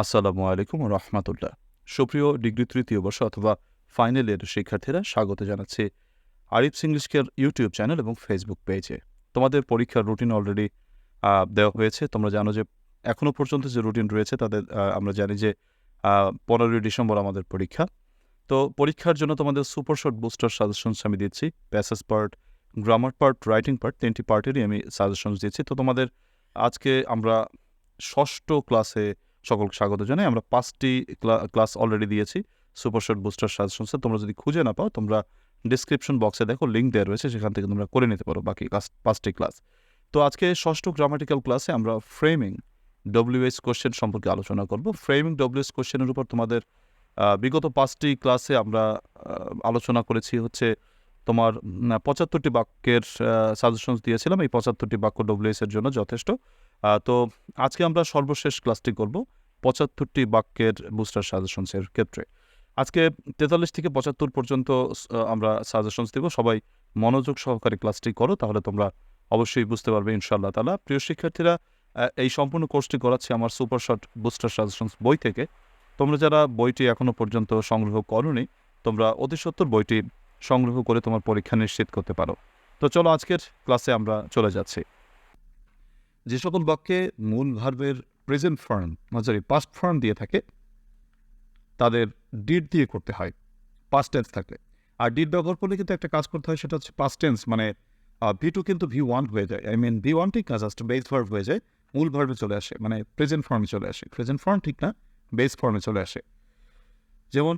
আসসালামু আলাইকুম রহমাতুল্লাহ। সুপ্রিয় ডিগ্রি তৃতীয় বর্ষ অথবা ফাইনাল ইয়ারের শিক্ষার্থীরা স্বাগত জানাচ্ছি Arif English care YouTube channel এবং ফেসবুক পেজে। তোমাদের পরীক্ষার রুটিন অলরেডি দেওয়া হয়েছে। তোমরা জানো যে এখনও পর্যন্ত যে রুটিন রয়েছে তাদের আমরা জানি যে পনেরোই ডিসেম্বর আমাদের পরীক্ষা। তো পরীক্ষার জন্য তোমাদের সুপার শর্ট বুস্টার সাজেশনস আমি দিচ্ছি। Passage part grammar part writing part তিনটি পার্টেরই আমি সাজেশনস দিচ্ছি। তো তোমাদের আজকে আমরা ষষ্ঠ ক্লাসে সকলকে স্বাগত জানাই। আমরা পাঁচটি ক্লাস অলরেডি দিয়েছি। সুপার শর্ট বুস্টার সাজেশনসে তোমরা যদি খুঁজে না পাও, তোমরা ডিসক্রিপশন বক্সে দেখো লিঙ্ক দেওয়া রয়েছে, সেখান থেকে তোমরা করে নিতে পারো বাকি ক্লাস, পাঁচটি ক্লাস। তো আজকে ষষ্ঠ গ্রামাটিক্যাল ক্লাসে আমরা ফ্রেমিং ডব্লিউএস কোশ্চেন সম্পর্কে আলোচনা করব। ফ্রেমিং ডব্লিউএস কোশ্চেনের উপর তোমাদের বিগত পাঁচটি ক্লাসে আমরা আলোচনা করেছি হচ্ছে তোমার পঁচাত্তরটি বাক্যের সাজেশনস দিয়েছিলাম। এই পঁচাত্তরটি বাক্য ডব্লিউএস এর জন্য যথেষ্ট। তো আজকে আমরা সর্বশেষ ক্লাসটি করব পঁচাত্তরটি বাক্যের বুস্টার সাজেশনসের ক্ষেত্রে। আজকে তেতাল্লিশ থেকে পঁচাত্তর পর্যন্ত আমরা সাজেশনস দেব। সবাই মনোযোগ সহকারে ক্লাসটি করো, তাহলে তোমরা অবশ্যই বুঝতে পারবে ইনশাআল্লাহ তালা প্রিয় শিক্ষার্থীরা এই সম্পূর্ণ কোর্সটি করাচ্ছি আমার সুপার শর্ট বুস্টার সাজেশনস বই থেকে। তোমরা যারা বইটি এখনও পর্যন্ত সংগ্রহ করনি, তোমরা অতি সত্তর বইটি সংগ্রহ করে তোমার পরীক্ষা নিশ্চিত করতে পারো। তো চলো আজকের ক্লাসে আমরা চলে যাচ্ছি। যে সকল বাক্যে মূল ভার্বের present form sorry past form দিয়ে থাকে, তাদের ডিড দিয়ে করতে হয় পাস্ট টেন্স থাকলে। আর ডিড ব্যবহার করলে কিন্তু একটা কাজ করতে হয়, সেটা হচ্ছে পাস্ট টেন্স মানে ভি টু কিন্তু ভি ওয়ান হয়ে যায়। আই মিন ভি ওয়ান ঠিক না জাস্ট বেস ভার্ব হয়ে যায়, মূল ভার্বে চলে আসে মানে প্রেজেন্ট ফর্মে চলে আসে। প্রেজেন্ট ফর্ম ঠিক না বেস ফর্মে চলে আসে। যেমন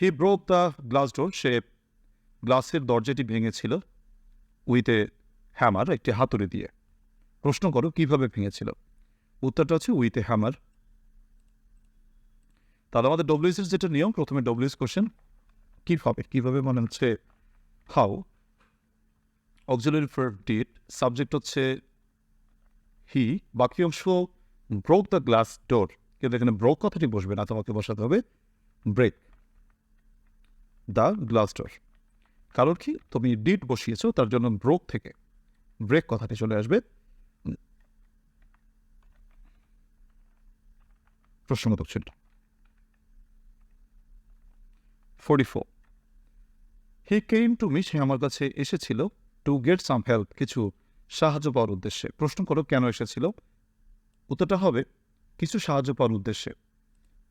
he broke the glass door সে গ্লাসের দরজাটি ভেঙেছিল উইথ এ হ্যামার একটি হাতুড়ি দিয়ে। প্রশ্ন করো, কীভাবে ভেঙেছিল? উত্তরটা হচ্ছে উইথ এ হ্যামার তাহলে আমাদের ডব্লিউএস যেটা নিয়ম, প্রথমে ডব্লিউএস কোশ্চেন কীভাবে কীভাবে মানে হচ্ছে how auxiliary for did subject হচ্ছে হি বাকি অংশ ব্রোক দ্য গ্লাস ডোর কিন্তু এখানে ব্রোক কথাটি বসবে না, তোমাকে বসাতে হবে ব্রেক দ্য গ্লাস ডোর কারণ কি? তুমি ডিট বসিয়েছো, তার জন্য ব্রোক থেকে ব্রেক কথাটি চলে আসবে। প্রশ্নগত ছিল forty four he came to me সে আমার কাছে এসেছিল টু গেট সাম হেল্প কিছু সাহায্য পাওয়ার উদ্দেশ্যে। প্রশ্ন করো, কেন এসেছিল? উত্তরটা হবে, কিছু সাহায্য পাওয়ার উদ্দেশ্যে।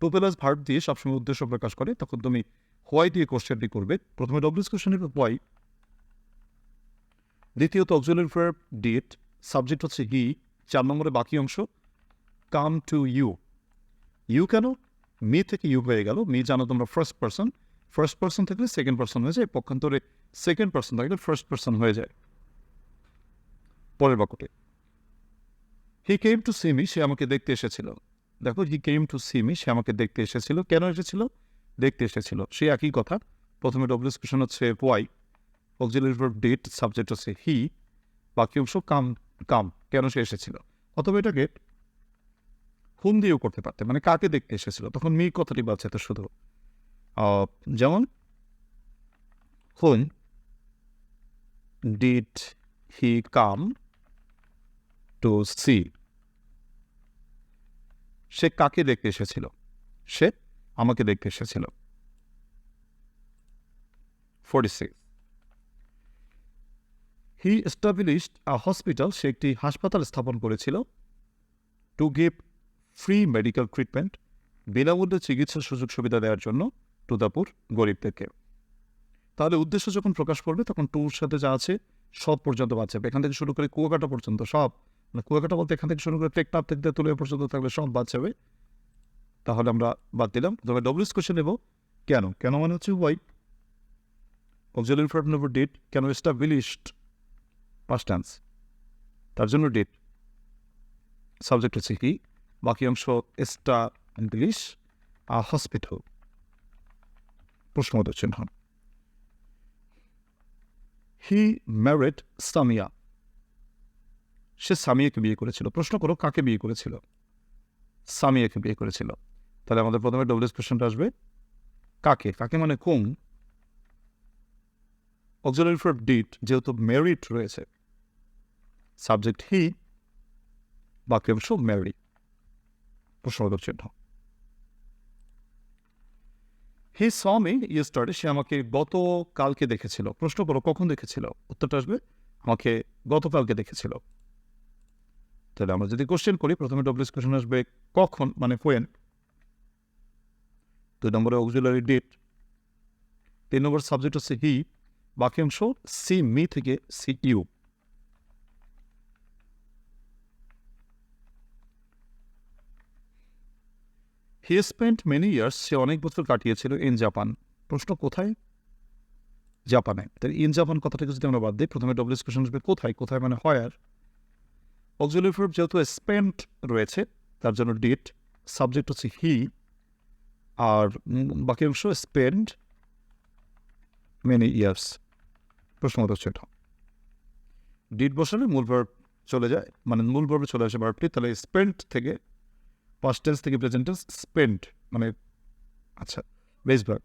টু ভার্ব দিয়ে সবসময় উদ্দেশ্য প্রকাশ করে, তখন তুমি হোয়াই দিয়ে কোশ্চেনটি করবে। প্রথমে ডব্লিউস কোশ্চেনের হোয়াই দ্বিতীয়ত অক্সিলারি ডিট সাবজেক্ট হচ্ছে হি চার নম্বরে বাকি অংশ কাম টু ইউ ইউ কেন? মি থেকে ইউ হয়ে গেল। মি জানো তোমরা ফার্স্ট পার্সন ফার্স্ট পার্সন থাকলে সেকেন্ড পার্সন হয়ে যায়। পক্ষান্তরে সেকেন্ড পার্সন থাকলে ফার্স্ট পার্সন হয়ে যায়। পরের বাক্যটি। He came to see me সে আমাকে দেখতে এসেছিল। দেখো he came to see me সে আমাকে দেখতে এসেছিল। কেন এসেছিল? দেখতে এসেছিল। সে একই কথা। প্রথমে ডব্লিউস কোশ্চেন হচ্ছে ওয়াই অক্সিলারি ডেট সাবজেক্ট হচ্ছে হি বাকি অংশ কাম কাম কেন সে এসেছিল? অথবা এটাকে হুম দিয়েও করতে পারতে মানে কাকে দেখতে এসেছিল? তখন মি কথাটি বাজছে তো শুধু যেমন whom did he come to see সে কাকে দেখতে এসেছিল? সে আমাকে দেখতে এসেছিল। Forty six he established a hospital সে একটি হাসপাতাল স্থাপন করেছিল to give free medical treatment বিনামূল্যে চিকিৎসার সুযোগ সুবিধা দেওয়ার জন্য টু দ্য পুর গরিবদেরকে তাহলে উদ্দেশ্য যখন প্রকাশ করবে, তখন টুর সাথে যা আছে সব পর্যন্ত বাঁচাবে এখান থেকে শুরু করে কুয়াকাটা পর্যন্ত সব। মানে কুয়াকাটা বলতে এখান থেকে শুরু করে টেকনাপ থেকে তুলে পর্যন্ত থাকলে সব বাঁচাবে তাহলে আমরা বাদ দিলাম। তবে ডব্লিউস কোশ্চেন নেব। কেন? কেন মানে হচ্ছে ওয়াই অক্সিলারি ফর্ম নেব ডেট কেন এস্টাবলিশড পাস্ট টেন্স তার জন্য ডেট সাবজেক্ট হচ্ছে কি? বাকি অংশ এস্টা ইংলিশ হসপিটাল। প্রশ্নবোধক চিহ্ন। He married Samia. সে সামিয়াকে বিয়ে করেছিল। প্রশ্ন করো কাকে বিয়ে করেছিল? সামিয়াকে বিয়ে করেছিল। তাহলে আমাদের প্রথমে ডব্লিউএস কোশ্চেনটা আসবে। কাকে? কাকে মানে কোন? অক্সিলারি ফর ডিট যেহেতু মেরিট রয়েছে। সাবজেক্ট হি বাকি অংশ ম্যারি প্রশ্নবোধক চিহ্ন হি স মি ইয়েস্টারডে সে আমাকে গতকালকে দেখেছিল। প্রশ্ন করো, কখন দেখেছিল? উত্তরটা আসবে, আমাকে গতকালকে দেখেছিল। তাহলে আমরা যদি কোশ্চেন করি, প্রথমে ডব্লিউস কোশ্চেন আসবে কখন মানে কোয়েন দুই নম্বরে অক্সিলারি ডেট তিন নম্বর সাবজেক্ট হচ্ছে হি বাকি অংশ সি মি থেকে see you he spent many years সে অনেক বছর কাটিয়েছিল ইন জাপান প্রশ্ন কোথায়? জাপানে তাই ইন জাপান কথাটাকে যদি আমরা বাদ দিই, প্রথমে ডব্লিউস কোশ্চেন আসবে কোথায়? কোথায় মানে হয়ার অক্সিলারি ভার্ব যেহেতু স্পেন্ট রয়েছে, তার জন্য ডেট সাবজেক্ট হচ্ছে হি আর বাকি অংশ স্পেন্ড মেনি ইয়ার্স প্রশ্নগত হচ্ছে এটা। ডিট বসালে মূল ভার্ব চলে যায় মানে মূল ভার্বে চলে আসে ভার্বটি তাহলে স্পেন্ট থেকে পাস্ট টেন্স থেকে টেন্স স্পেন্ট মানে আচ্ছা base verb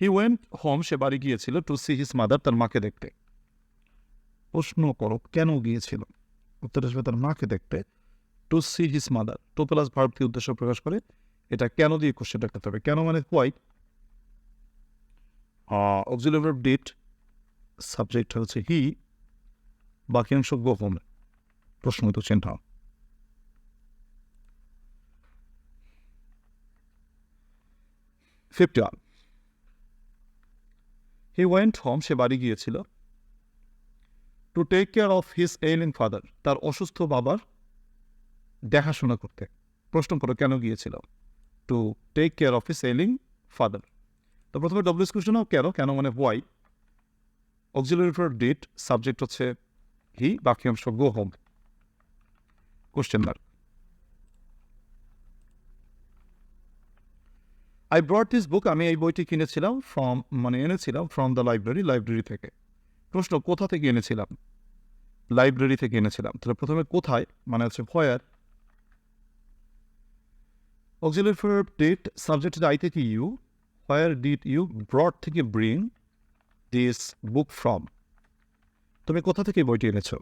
he went home সে বাড়ি গিয়েছিল টু সি হিজ মাদার তার মাকে দেখতে। প্রশ্ন করো, কেন গিয়েছিল? উত্তর আসবে তার মাকে দেখতে to see his mother to plus ভার্বটি উদ্দেশ্য প্রকাশ করে, এটা কেন দিয়ে কোশ্চেনটা করতে হবে? কেন মানে হোয়াই অক্সিলারি ডিট সাবজেক্ট হচ্ছে হি বাকি অংশ গো প্রশ্ন তো চিহ্ন fifty one. He went home সে বাড়ি গিয়েছিল। To take care of his ailing father তার অসুস্থ বাবার দেখাশোনা করতে। প্রশ্ন করো, কেন গিয়েছিল? To take care of his ailing father তো প্রথমে ডব্লিউস কোশ্চেন কেন কেন মানে হোয়াই অক্সিলারি ফর সাবজেক্ট হচ্ছে হি বাকি অংশ go home question mark I brought this book আমি এই বইটি কিনেছিলাম ফ্রম মানে এনেছিলাম ফ্রম দ্য লাইব্রেরি লাইব্রেরি থেকে। প্রশ্ন, কোথা থেকে এনেছিলাম? লাইব্রেরি থেকে এনেছিলাম। তাহলে প্রথমে কোথায়? মানে হচ্ছে where auxiliary did subject I থেকে you where did you brought থেকে ব্রিং দিস বুক ফ্রম তুমি কোথা থেকে বইটি এনেছ?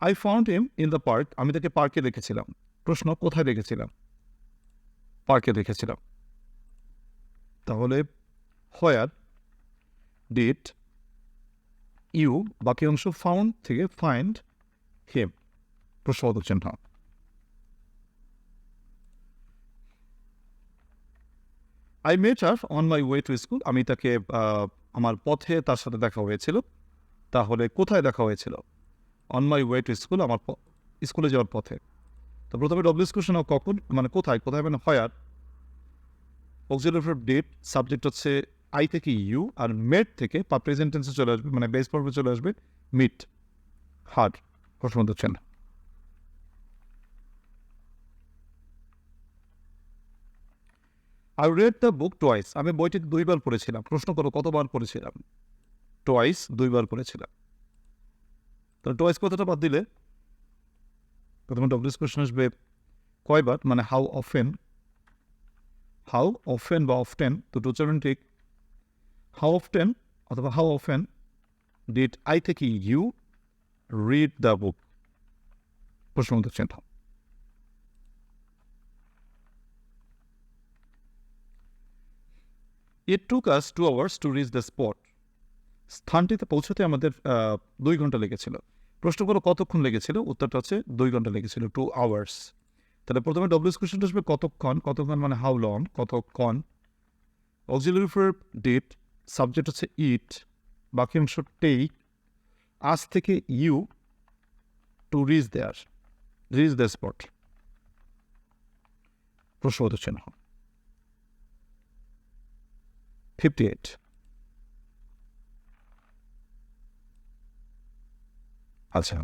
I found him in the park আমি তাকে পার্কে দেখেছিলাম। প্রশ্ন, কোথায় দেখেছিলাম? পার্কে দেখেছিলাম তাহলে হোয়ার ডিড ইউ বাকি অংশ ফাউন্ড থেকে ফাইন্ড হেম? প্রশ্নবোধক চিহ্ন। I met her on my way to school আমি তাকে আমার পথে তার সাথে দেখা হয়েছিল। তাহলে কোথায় দেখা হয়েছিল? On my way to school আমার স্কুলে যাওয়ার পথে। তো প্রথমে ডব্লিউস কোশ্চেন কখন মানে কোথায় কোথায় মানে where auxiliary for did subject হচ্ছে আই থেকে ইউ আর মেট থেকে বা প্রেজেন্ট টেন্সে চলে আসবে মানে বেস পর্বে চলে আসবে মিট হার্ড প্রশ্ন হচ্ছেন I read the book twice আমি বইটি দুইবার পড়েছিলাম। প্রশ্ন করো, কতবার পড়েছিলাম? টোয়াইস দুইবার পড়েছিলাম। তাহলে টয়েস কথাটা বাদ দিলে প্রথমে ডব্লিউস কোশ্চেন আসবে কয়বার মানে হাউ অফেন হাউ অফেন বা অফটেন দুটো উচ্চারণ ঠিক। হাউ অফটেন অথবা হাউ অফেন ডিড আই থেকে ইউ রিড দ্য বুক প্রশ্নবোধক চিহ্ন it took us two hours to reach the spot স্থানটিতে পৌঁছতে আমাদের দুই ঘণ্টা লেগেছিল। প্রশ্ন করো কতক্ষণ লেগেছিল? উত্তরটা হচ্ছে দুই ঘণ্টা লেগেছিল টু আওয়ার্স তাহলে প্রথমে ডব্লিউস কোশ্চেনটা আসবে কতক্ষণ? কতক্ষণ মানে হাউ লং কতক্ষণ? অক্সিলারি ফর ডেট সাবজেক্ট হচ্ছে ইট বাকি অংশ টেক আজ থেকে you to reach there reach the spot প্রশ্নবোধ চিহ্ন ফিফটি এইট আচ্ছা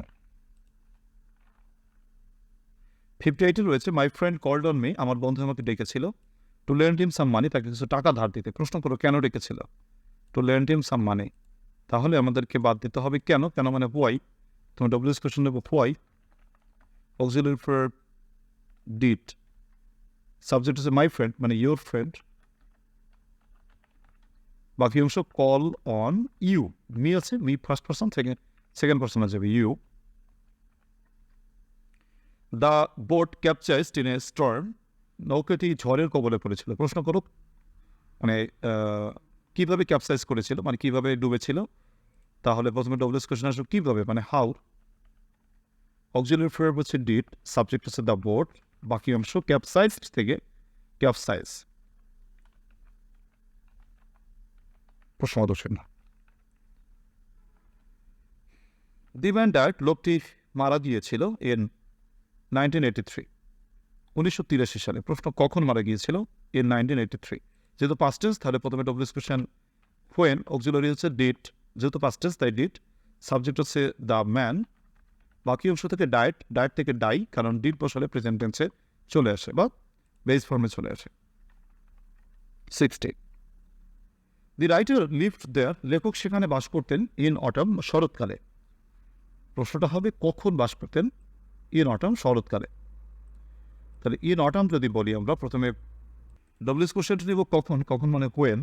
ফিফটি এইটে রয়েছে my friend called on me আমার বন্ধু আমাকে ডেকেছিল। To lend him some money তাকে কিছু টাকা ধার দিতে। প্রশ্ন করো কেন ডেকেছিল? To lend him some money তাহলে আমাদেরকে বাদ দিতে হবে কেন? কেন মানে হোয়াই তোমার ডব্লিউএস কোশ্চেন নেব why auxiliary for did subject হচ্ছে মাই ফ্রেন্ড মানে ইউর ফ্রেন্ড বাকি অংশ কল অন ইউ মি আছে me first person second second person আছে you the boat capsized in a storm নৌকাটি ঝড়ের কবলে পড়েছিল। প্রশ্ন করো মানে কীভাবে ক্যাপসাইজ করেছিল? মানে কীভাবে ডুবেছিল? তাহলে প্রথমে ডবলস কোশ্চেন আসবে কীভাবে? মানে হাউ অক্সিলারি ফেয়ার হচ্ছে ডিট সাবজেক্ট হচ্ছে দ্য বোট বাকি অংশ ক্যাপসাইজ থেকে ক্যাপসাইজ প্রশ্ন দর্শন না। ডার্ট লোকটি মারা গিয়েছিল ইন নাইনটিন এইটি থ্রি উনিশশো তিরাশি সালে, প্রশ্ন কখন মারা গিয়েছিল ইন নাইনটিন এইটি থ্রি যেহেতু পাস্টেন্স তাহলে প্রথমে ডব্লিউস কোশ্চেন হোয়েন অক্সিলারি হচ্ছে ডেট যেহেতু পাস্টেন্স তাই ডিট সাবজেক্ট হচ্ছে দ্য ম্যান বাকি অংশ থেকে ডায়েট ডায়েট থেকে ডাই কারণ ডিট বসালে প্রেজেন্ট টেন্সে চলে আসে বা বেস ফর্মে চলে আসে। Sixty the writer lived there লেখক সেখানে বাস করতেন ইন অটম শরৎকালে। প্রশ্নটা হবে, কখন বাস করতেন ইন অটম শরৎকালে। তাহলে ইন অটম যদি বলি আমরা, প্রথমে ডব্লিউস কোশ্চেনটা নিব কখন কখন মানে কোয়েন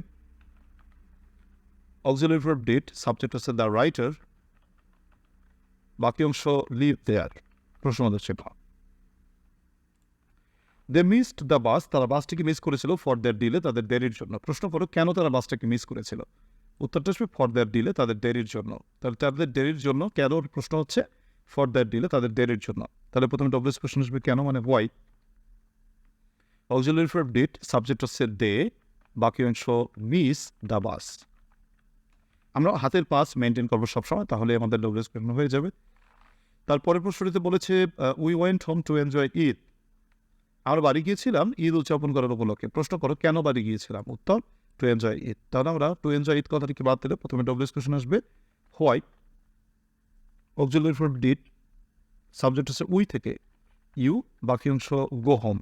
অক্সিলারি ডেট সাবজেক্ট হচ্ছে দ্য রাইটার বাকি অংশ লিভ দেয়ার প্রশ্ন হচ্ছে দে মিসড দ্য বাস তারা বাসটিকে মিস করেছিল ফর দেয়ার ডিলে তাদের দেরির জন্য। প্রশ্ন করো, কেন তারা বাসটাকে মিস করেছিল? উত্তরটা আসবে ফর দেয়ার ডিলে তাদের দেরির জন্য। তাহলে তাদের দেরির জন্য কেন প্রশ্ন হচ্ছে ফর দেয়ার ডিলে তাদের দেরির জন্য। তাহলে প্রথমে ডব্লিউস প্রশ্ন আসবে কেন মানে why auxiliary for did subject হচ্ছে দে বাকি অংশ মিস দ্য বাস আমরা হাতের পাস মেনটেন করব সবসময়, তাহলে আমাদের ডব্লিউস প্রশ্ন হয়ে যাবে। তারপরে প্রশ্নটিতে বলেছে we went home to enjoy Eid আমরা বাড়ি গিয়েছিলাম ঈদ উদযাপন করার উপলক্ষে। প্রশ্ন করো, কেন বাড়ি গিয়েছিলাম? উত্তর টু এনজয় ইট। তাহলে আমরা টু এনজয় ঈদ কথাটিকে বাদ দিলে? প্রথমে ডব্লিউস কোশ্চেন আসবে। Why auxiliary for did subject হচ্ছে উই থেকে। ইউ বাকি অংশ গো হোম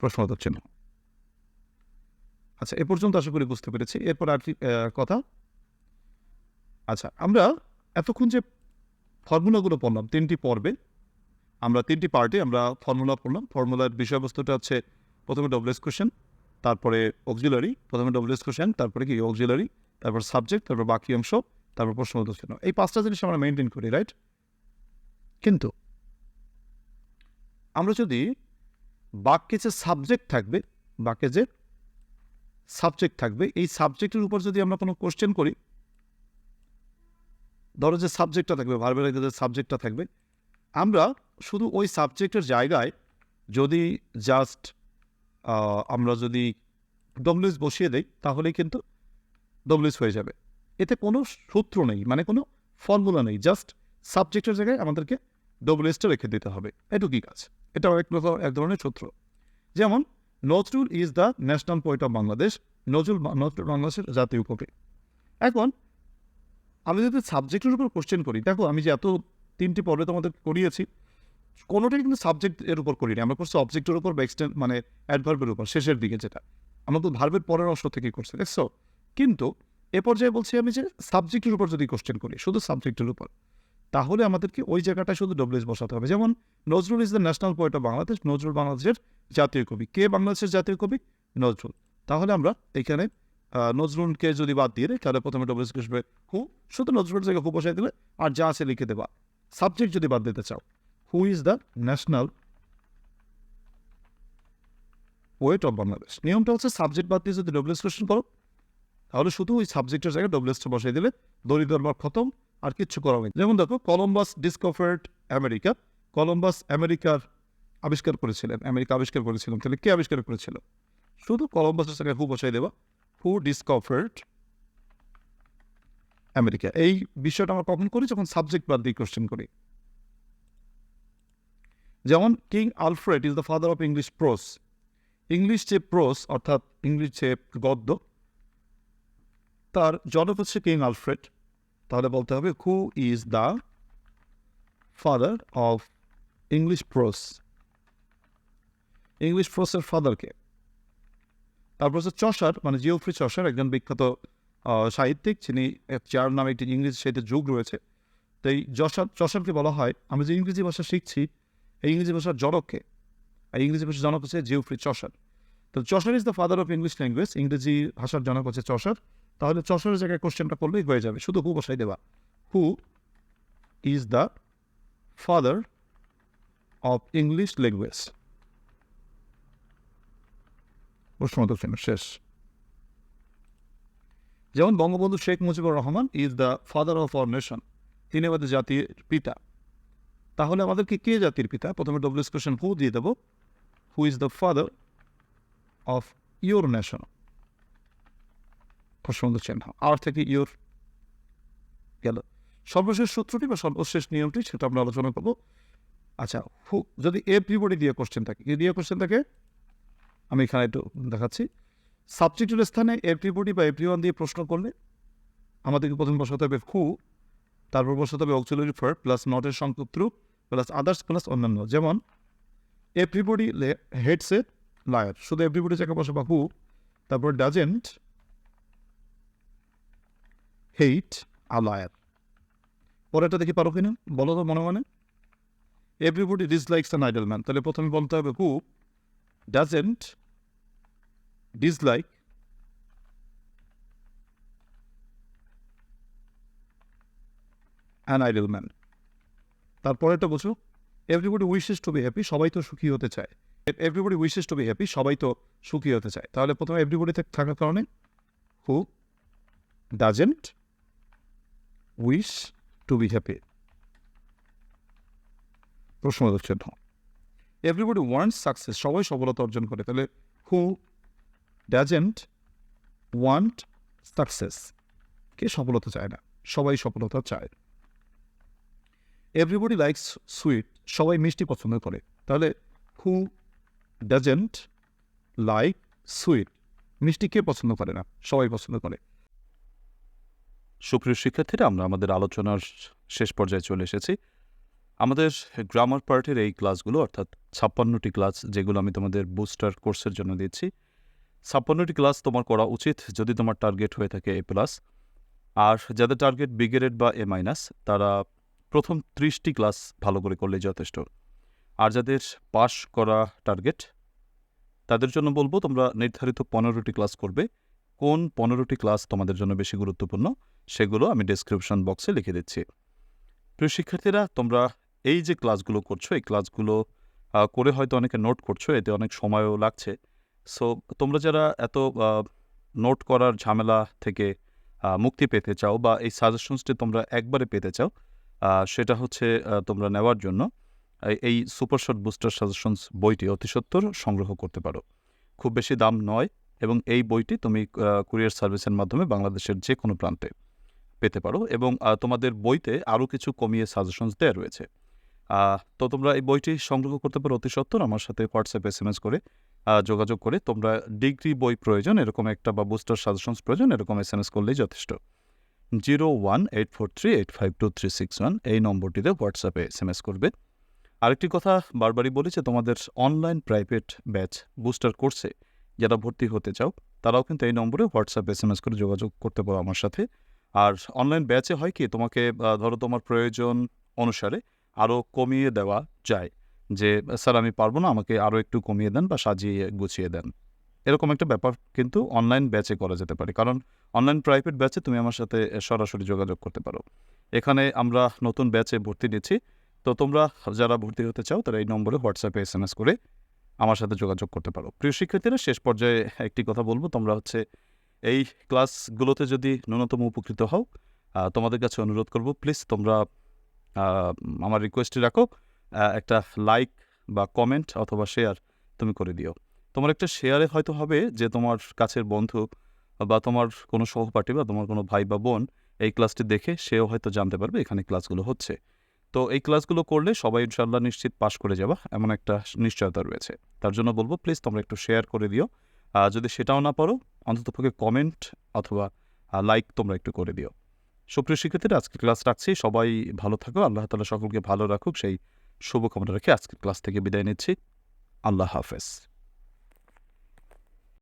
প্রশ্ন হচ্ছে না আচ্ছা এ পর্যন্ত আশা করি বুঝতে পেরেছি। এরপর আর কথা? আচ্ছা আমরা এতক্ষণ যে ফর্মুলাগুলো পড়লাম, তিনটি পর্বে, আমরা তিনটি পার্টে আমরা ফর্মুলা পড়লাম। ফর্মুলার বিষয়বস্তুটা হচ্ছে প্রথমে ডব্লিউএস কোশ্চেন তারপরে অক্সিলারি প্রথমে ডব্লিউএস কোশ্চেন তারপরে কি অক্সিলারি তারপর সাবজেক্ট তারপর বাকি অংশ, তারপর প্রশ্ন উত্তর এই পাঁচটা জিনিস আমরা মেনটেন করি রাইট কিন্তু আমরা যদি বাক্যে যে সাবজেক্ট থাকবে, বাক্যে যে সাবজেক্ট থাকবে, এই সাবজেক্টের উপর যদি আমরা কোনো কোশ্চেন করি, ধরো যে সাবজেক্টটা থাকবে ভার্বের যে সাবজেক্টটা থাকবে, আমরা শুধু ওই সাবজেক্টের জায়গায় যদি জাস্ট আমরা যদি ডব্লিউএস বসিয়ে দেই, তাহলেই কিন্তু ডব্লিউএস হয়ে যাবে। এতে কোনো সূত্র নেই মানে কোনো ফর্মুলা নেই জাস্ট সাবজেক্টের জায়গায় আমাদেরকে ডব্লিউএসটা রেখে দিতে হবে। এটুকুই কাজ। এটাও এক এক ধরনের সূত্র। যেমন, Nazrul is the national poet of Bangladesh Nazrul Nazrul বাংলাদেশের জাতীয় কবি। এখন, আমি যদি সাবজেক্টের উপর কোশ্চেন করি, দেখো, আমি যে এত তিনটি পর্বে তোমাদের করিয়েছি কোনোটাই কিন্তু সাবজেক্ট এর উপর করিনি। আমরা করছি অবজেক্টের উপর বা এক্সটেন্ড মানে অ্যাডভার্বের উপর, শেষের দিকে যেটা। আমরা তো ভার্বের পরের অংশ থেকে করছি দেখছ কিন্তু এ পর্যায়ে বলছি আমি যে সাবজেক্টের উপর যদি কোশ্চেন করি, শুধু সাবজেক্টের উপর, তাহলে আমাদেরকে ওই জায়গাটায় শুধু ডব্লিউএস বসাতে হবে। যেমন Nazrul is the national poet of Bangladesh Nazrul বাংলাদেশের জাতীয় কবি। কে বাংলাদেশের জাতীয় কবি? নজরুল। তাহলে আমরা এখানে নজরুলকে যদি বাদ দিয়ে দিই, তাহলে প্রথমে ডব্লিউএস আসবে হু, শুধু নজরুল জায়গায় হু বসাই দিলে, আর যা আছে লিখে দেবা। সাবজেক্ট যদি বাদ দিতে চাও। Who is the national poet of Bangladesh নিয়মটা হচ্ছে সাবজেক্ট বাদ দিয়ে যদি ডব্লিউএস কোশ্চেন করো, তাহলে শুধু ওই সাবজেক্টের জায়গায় ডব্লিউএসটা বসাই দিলে দড়ি দরবার খতম, আর কিচ্ছু করা নেই যেমন দেখো কলম্বাস ডিসকভার্ড আমেরিকা কলম্বাস আমেরিকার আবিষ্কার করেছিলেন। আমেরিকা আবিষ্কার করেছিলেন। তাহলে কে আবিষ্কার করেছিল? শুধু কলম্বাসের জায়গায় হু বসাই দেবা হু ডিসকভার্ড আমেরিকা এই বিষয়টা আমরা কখন করি? যখন সাবজেক্ট বাদ দিয়ে কোশ্চেন করি। যেমন king Alfred is the father of English prose. English যে প্রোস, অর্থাৎ ইংলিশ যে গদ্য, তার জনক হচ্ছে কিং আলফ্রেড। তাহলে বলতে হবে who is the father of English prose? English প্রোসের ফাদারকে তারপর হচ্ছে চষার মানে জিওফ্রি চষার, একজন বিখ্যাত সাহিত্যিক, যিনি যার নামে একটি ইংরেজি সাহিত্যের যুগ রয়েছে। তো এই যশার, চষারকে বলা হয়, আমি যে ইংরেজি ভাষা শিখছি এই ইংরেজি ভাষার জনককে আর ইংরেজি ভাষার জনক হচ্ছে জিওফ্রি চষার। তো Chaucer is the father of English language ইংরেজি ভাষার জনক হচ্ছে চষার। তাহলে চষারের জায়গায় কোশ্চেনটা করলেই হয়ে যাবে, শুধু হু বসাই দেবা। Who is the father of English language চিহ্ন শেষ। যেমন Bangabandhu Sheikh Mujibur Rahman is the father of our nation তিনি আমাদের জাতির পিতা। তাহলে আমাদেরকে কে জাতির পিতা? প্রথমে ডব্লিউস কোয়েশন হু দিয়ে দেবো। Who is the father of your nation প্রশ্নোত্তর চিহ্ন। আর থেকে ইউর গেল। সর্বশেষ সূত্রটি বা সর্বশেষ নিয়মটি সেটা আমরা আলোচনা করব। আচ্ছা হু যদি এভরিবডি দিয়ে কোশ্চেন থাকে, কি দিয়ে কোশ্চেন থাকে? আমি এখানে একটু দেখাচ্ছি। সাবজেক্টের স্থানে এভরিবডি বা এভরি দিয়ে প্রশ্ন করলে আমাদেরকে প্রথমে বসাতে হবে হু তারপর বসাতে হবে অক্সিলারি ফার প্লাস নটের সংক্ষিপ্ত রূপ। প্লাস আদার্স প্লাস অন্যান্য। যেমন এভরিবডি হেডস এ লায়ার শুধু এভরিবডি জায়গায় বসাবা হু তারপর ডাজেন্ট হেইট আ লায়ার পরেরটা দেখি পারো কিনা? বলো তো মনে মনে। Everybody dislikes an idle man তাহলে প্রথমে বলতে হবে who doesn't dislike an idle man তারপরেটা বলছো everybody wishes to be happy সবাই তো সুখী হতে চায়। Everybody wishes to be happy সবাই তো সুখী হতে চায়। তাহলে প্রথমে এভরিবডি থাকার কারণে who doesn't wish to be happy প্রশ্নবোধক চিহ্ন এভরিবডি ওয়ান্টস সাকসেস সবাই সফলতা অর্জন করে। তাহলে হু ডাজেন্ট ওয়ান্ট সাকসেস কে সফলতা চায় না? সবাই সফলতা চায়। এভরিবডি লাইকস সুইট সবাই মিষ্টি পছন্দ করে। তাহলে হু ডাজেন্ট লাইক সুইট মিষ্টি কে পছন্দ করে না? সবাই পছন্দ করে। সুপ্রিয় শিক্ষার্থীরা, আমরা আমাদের আলোচনার শেষ পর্যায়ে চলে এসেছি। আমাদের গ্রামার পার্টের এই ক্লাসগুলো অর্থাৎ ছাপ্পান্নটি ক্লাস যেগুলো আমি তোমাদের বুস্টার কোর্সের জন্য দিচ্ছি, ছাপ্পান্নটি ক্লাস তোমার করা উচিত যদি তোমার টার্গেট হয়ে থাকে এ প্লাস আর যাদের টার্গেট বি গ্রেড বা এ মাইনাস তারা প্রথম ত্রিশটি ক্লাস ভালো করে করলেই যথেষ্ট। আর যাদের পাস করা টার্গেট, তাদের জন্য বলব তোমরা নির্ধারিত পনেরোটি ক্লাস করবে। কোন পনেরোটি ক্লাস তোমাদের জন্য বেশি গুরুত্বপূর্ণ, সেগুলো আমি ডেসক্রিপশন বক্সে লিখে দিচ্ছি। প্রিয় শিক্ষার্থীরা, তোমরা এই যে ক্লাসগুলো করছ, এই ক্লাসগুলো করে হয়তো অনেকে নোট করছ, এতে অনেক সময়ও লাগছে। সো তোমরা যারা এত নোট করার ঝামেলা থেকে মুক্তি পেতে চাও বা এই সাজেশনসটি তোমরা একবারে পেতে চাও সেটা হচ্ছে তোমরা নেওয়ার জন্য এই- এই সুপার শর্ট বুস্টার সাজেশনস বইটি অতি সত্বর সংগ্রহ করতে পারো। খুব বেশি দাম নয় এবং এই বইটি তুমি কুরিয়ার সার্ভিসের মাধ্যমে বাংলাদেশের যে কোনো প্রান্তে পেতে পারো এবং তোমাদের বইতে আরও কিছু কমিয়ে সাজেশনস দেওয়া রয়েছে। তো তোমরা এই বইটি সংগ্রহ করতে পারো অতি সত্বর আমার সাথে হোয়াটসঅ্যাপ এস এম এস করে যোগাযোগ করে তোমরা ডিগ্রি বই প্রয়োজন, এরকম একটা বা বুস্টার সাজেশনস প্রয়োজন, এরকম এস এম এস করলেই যথেষ্ট। Zero one eight four three eight five two three six one এই নম্বরটিতে হোয়াটসঅ্যাপে এস এম এস করবে। আরেকটি কথা বারবারই বলি যে তোমাদের অনলাইন প্রাইভেট ব্যাচ বুস্টার কোর্সে যারা ভর্তি হতে চাও, তারাও কিন্তু এই নম্বরে হোয়াটসঅ্যাপ এস এম এস করে যোগাযোগ করতে পারো আমার সাথে। আর অনলাইন ব্যাচে হয় কি, তোমাকে ধরো তোমার প্রয়োজন অনুসারে আরও কমিয়ে দেওয়া যায় যে, স্যার, আমি পারব না, আমাকে আরও একটু কমিয়ে দেন বা সাজিয়ে গুছিয়ে দেন। এরকম একটা ব্যাপার কিন্তু অনলাইন ব্যাচে করা যেতে পারে। কারণ অনলাইন প্রাইভেট ব্যাচে তুমি আমার সাথে সরাসরি যোগাযোগ করতে পারো। এখানে আমরা নতুন ব্যাচে ভর্তি নিচ্ছি। তো তোমরা যারা ভর্তি হতে চাও, তারা এই নম্বরে হোয়াটসঅ্যাপে এস এম এস করে আমার সাথে যোগাযোগ করতে পারো। প্রিয় শিক্ষার্থীরা, শেষ পর্যায়ে একটি কথা বলব। তোমরা হচ্ছে এই ক্লাসগুলোতে যদি ন্যূনতম উপকৃত হও তোমাদের কাছে অনুরোধ করব প্লিজ তোমরা আমার রিকোয়েস্টে রাখো একটা লাইক বা কমেন্ট অথবা শেয়ার তুমি করে দিও। তোমার একটা শেয়ারে হয়তো হবে যে তোমার কাছের বন্ধু বা তোমার কোনো সহপাঠী বা তোমার কোনো ভাই বা বোন এই ক্লাসটি দেখে সেও হয়তো জানতে পারবে এখানে ক্লাসগুলো হচ্ছে। তো এই ক্লাসগুলো করলে সবাই ইনশাল্লাহ নিশ্চিত পাশ করে যাবা, এমন একটা নিশ্চয়তা রয়েছে। তার জন্য বলব প্লিজ তোমরা একটু শেয়ার করে দিও। আর যদি সেটাও না পারো অন্ততপক্ষে কমেন্ট অথবা লাইক তোমরা একটু করে দিও। সুপ্রিয় শিক্ষার্থীরা আজকে ক্লাস রাখছি। সবাই ভালো থাকো, আল্লাহ তালা সকলকে ভালো রাখুক। সেই শুভকামনা রেখে আজকের ক্লাস থেকে বিদায় নিচ্ছি। আল্লাহ হাফেজ।